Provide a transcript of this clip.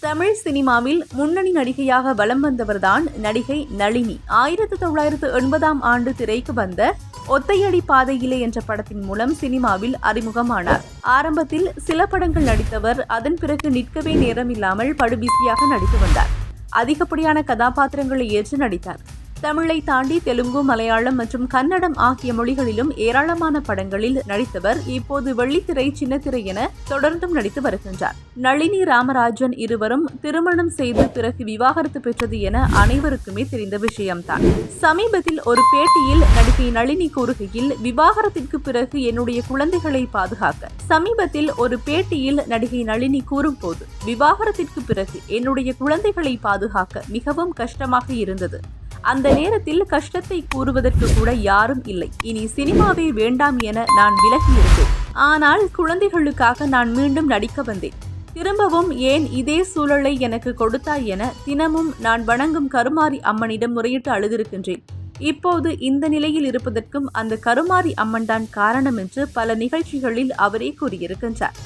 தமிழ் சினிமாவில் முன்னணி நடிகையாக வலம் வந்தவர்தான் நடிகை நளினி. ஆயிரத்து தொள்ளாயிரத்து எண்பதாம் ஆண்டு திரைக்கு வந்த ஒத்தையடி பாதையிலே என்ற படத்தின் மூலம் சினிமாவில் அறிமுகமானார். ஆரம்பத்தில் சில படங்கள் நடித்தவர் அதன் பிறகு நிற்கவே நேரமில்லாமல் படுபிசியாக நடித்து வந்தார். அதிகப்படியான கதாபாத்திரங்களை ஏற்று நடித்தார். தமிழை தாண்டி தெலுங்கு மலையாளம் மற்றும் கன்னடம் ஆகிய மொழிகளிலும் ஏராளமான படங்களில் நடித்தவர் இப்போது வெள்ளித்திரை சின்னத்திரை என தொடர்ந்தும் நடித்து வருகின்றார். நளினி ராமராஜன் இருவரும் திருமணம் செய்து பிறகு விவாகரத்து பெற்றது என அனைவருக்குமே தெரிந்த விஷயம்தான். சமீபத்தில் ஒரு பேட்டியில் நடிகை நளினி கூறுகையில் விவாகரத்திற்கு பிறகு என்னுடைய குழந்தைகளை பாதுகாக்க. சமீபத்தில் ஒரு பேட்டியில் நடிகை நளினி கூறும்போது விவாகரத்திற்கு பிறகு என்னுடைய குழந்தைகளை பாதுகாக்க மிகவும் கஷ்டமாக இருந்தது. அந்த நேரத்தில் கஷ்டத்தை கூறுவதற்கு கூட யாரும் இல்லை. இனி சினிமாவே வேண்டாம் என நான் விலகியிருந்தேன். ஆனால் குழந்தைகளுக்காக நான் மீண்டும் நடிக்க வந்தேன். திரும்பவும் ஏன் இதே சூழலை எனக்கு கொடுத்தாய் என தினமும் நான் வணங்கும் கருமாரி அம்மனிடம் முறையிட்டு அழுதிருக்கின்றேன். இப்போது இந்த நிலையில் இருப்பதற்கும் அந்த கருமாரி அம்மன் தான் காரணம் என்று பல நிகழ்ச்சிகளில் அவரே கூறியிருக்கின்றார்.